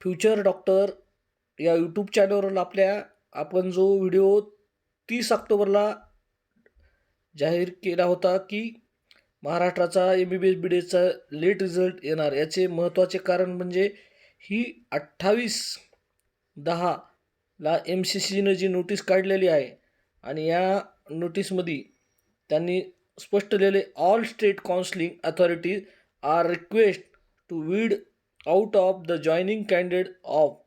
Future doctor या YouTube चॅनलवर आपल्या आपण जो व्हिडिओ तीस ऑक्टोबरला जाहीर केला होता की महाराष्ट्राचा M B B S B डीचा लेट रिझल्ट येणार. याचे महत्त्वाचे कारण म्हणजे ही अठ्ठावीस दहाला एम सी सीनं जी नोटीस काढलेली आहे आणि या नोटीसमध्ये त्यांनी स्पष्ट लिहिले all state counselling authorities are request to weed out of the joining candidate of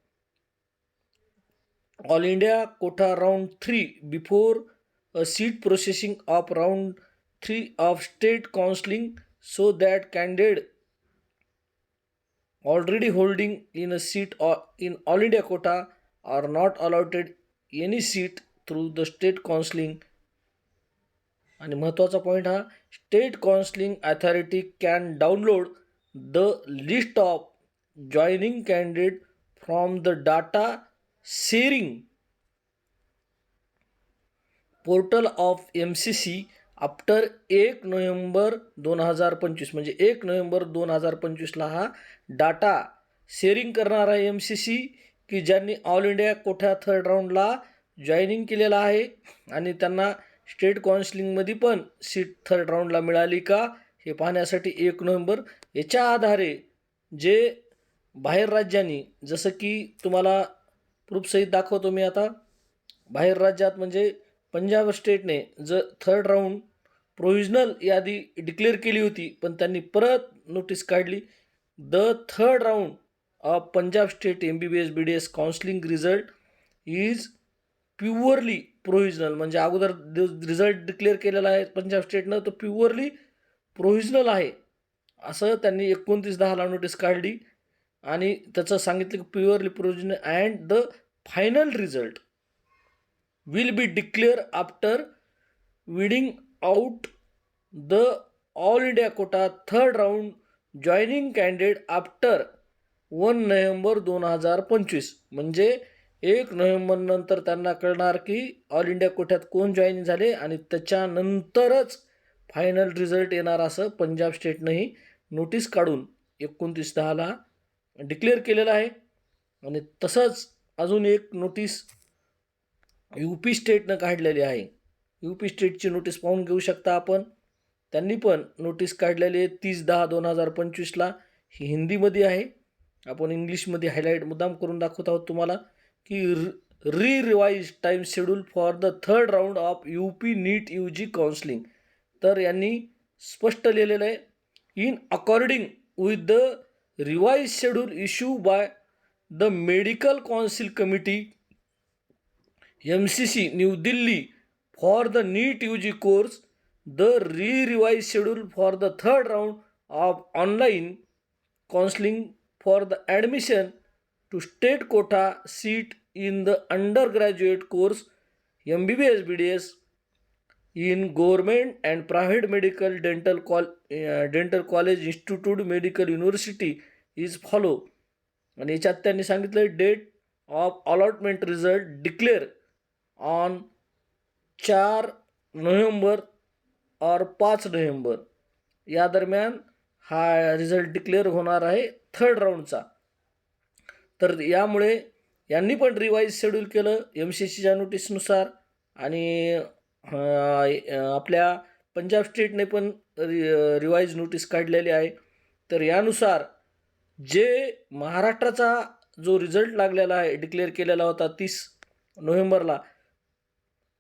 all India quota round three before a seat processing of round three of state counselling so that candidate already holding in a seat in all India India are not not any seat through the state state आणि महत्त्वाचा point हा state counselling authority can download the list of joining candidate from the data sharing portal of M C C after एक November दोन हजार पंचवीस. म्हणजे एक November दोन हजार पंचवीसला हा डाटा शेअरिंग करणार आहे एम सी सी की ज्यांनी ऑल इंडिया कोठ्या थर्ड राऊंडला जॉईनिंग केलेला आहे आणि त्यांना स्टेट काउन्सिलिंगमध्ये पण सीट थर्ड राऊंडला मिळाली का हे पाहण्यासाठी एक नोव्हेंबर याच्या आधारे जे बाहेर राज्यांनी जसं की तुम्हाला प्रूफसहित दाखवतो मी आता बाहेर राज्यात म्हणजे पंजाब स्टेटने ज थर्ड राऊंड प्रोव्हिजनल यादी डिक्लेअर केली होती पण त्यांनी परत नोटीस काढली. The third round of Punjab state M B B S B D S counselling result is purely provisional म्हणजे अगोदर रिझल्ट डिक्लेअर केलेला आहे पंजाब स्टेटनं तो प्युअरली प्रोव्हिजनल आहे. असं त्यांनी एकोणतीस दहाला नोटीस काढली. आणि त्याचं सांगितलं की purely provisional and the final result will be declare after weeding out the all India quota third round joining candidate after one November दोन हजार पंचवीस. म्हणजे एक नोव्हेंबरनंतर त्यांना कळणार की ऑल इंडिया कोट्यात कोण जॉईन झाले आणि त्याच्यानंतरच फायनल रिझल्ट येणार असं पंजाब स्टेटनंही नोटीस काढून एकोणतीस दहाला डिक्लेअर केलेलं आहे. आणि तसंच अजून एक नोटीस यू पी स्टेटनं काढलेली आहे. यू पी स्टेटची नोटीस पाहून घेऊ शकता आपण. त्यांनी पण नोटीस काढलेली आहे तीस दहा दोन हजार पंचवीसला ही हिंदीमध्ये आहे. आपण इंग्लिशमध्ये हायलाईट मुद्दाम करून दाखवत आहोत तुम्हाला की re revise time schedule for the third round of U P NEET U G counselling तर यांनी स्पष्ट लिहिलेलं आहे. In according with the revised schedule issued by the Medical Council Committee MCC New Delhi for the NEET UG course, the re-revised schedule for the third round of online counseling for the admission to state quota seat in the undergraduate course MBBS BDS in government and private medical dental call dental college institute medical university is follow. आणि याच्यात त्यांनी सांगितलं date of allotment result declare on चार November और पाच November. या दरम्यान हा रिझल्ट डिक्लेअर होणार आहे थर्ड राऊंडचा. तर यामुळे यांनी पण रिवाईज शेड्यूल केलं एम सी सीच्या नोटीसनुसार आणि आपल्या पंजाब स्टेटने पण रि रिवाईज नोटीस काढलेली आहे. तर यानुसार जे महाराष्ट्राचा जो रिझल्ट लागलेला आहे डिक्लेअर केलेला होता तीस नोव्हेंबरला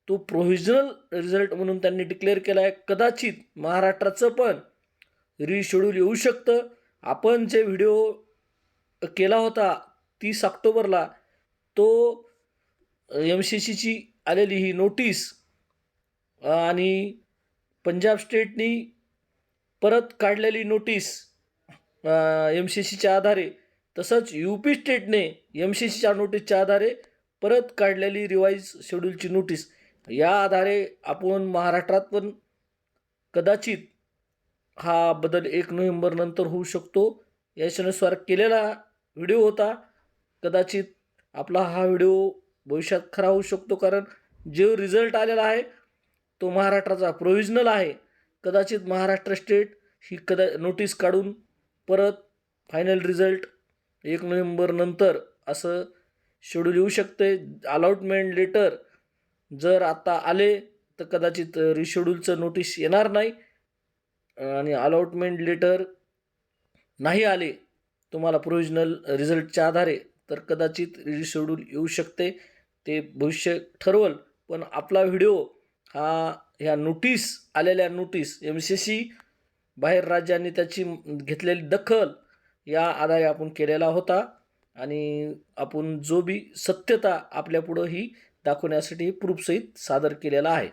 तो प्रोव्हिजनल रिझल्ट म्हणून त्यांनी डिक्लेअर केला आहे. कदाचित महाराष्ट्राचं पण रिशेड्यूल येऊ शकतं. आपण जे व्हिडिओ केला होता तीस ऑक्टोबरला तो एम सी सीची आलेली ही नोटीस आणि पंजाब स्टेटनी परत काढलेली नोटीस एम सी सीच्या आधारे तसंच यू पी स्टेटने एम सी सीच्या नोटीसच्या आधारे परत काढलेली रिवाईज शेड्यूलची नोटीस. या आधारे आपण महाराष्ट्रात पण कदाचित हा बदल एक नोव्हेंबरनंतर होऊ शकतो. याच्यानुसार केलेला व्हिडिओ होता. कदाचित आपला हा व्हिडिओ भविष्यात खरा होऊ शकतो कारण जो रिझल्ट आलेला आहे तो महाराष्ट्राचा प्रोव्हिजनल आहे. कदाचित महाराष्ट्र स्टेट ही कदा नोटीस काढून परत फायनल रिझल्ट एक नोव्हेंबरनंतर असं शेड्यूल येऊ शकते. अलॉटमेंट लेटर जर आता आले तर कदाचित रिशेड्यूलचं नोटीस येणार नाही. आणि अलॉटमेंट लेटर नाही आले तुम्हाला प्रोविजनल रिझल्टच्या आधारे तर कदाचित रिशेड्यूल येऊ शकते. ते भविष्य ठरवल. पण आपला व्हिडिओ हा ह्या नोटीस आलेल्या नोटीस एम सी सी बाहेर राज्यांनी त्याची घेतलेली दखल या आधारे आपण केलेला होता. आणि आपण जो बी सत्यता आपल्यापुढं ही दाखवण्यासाठी प्रूफसहित सादर केलेला आहे.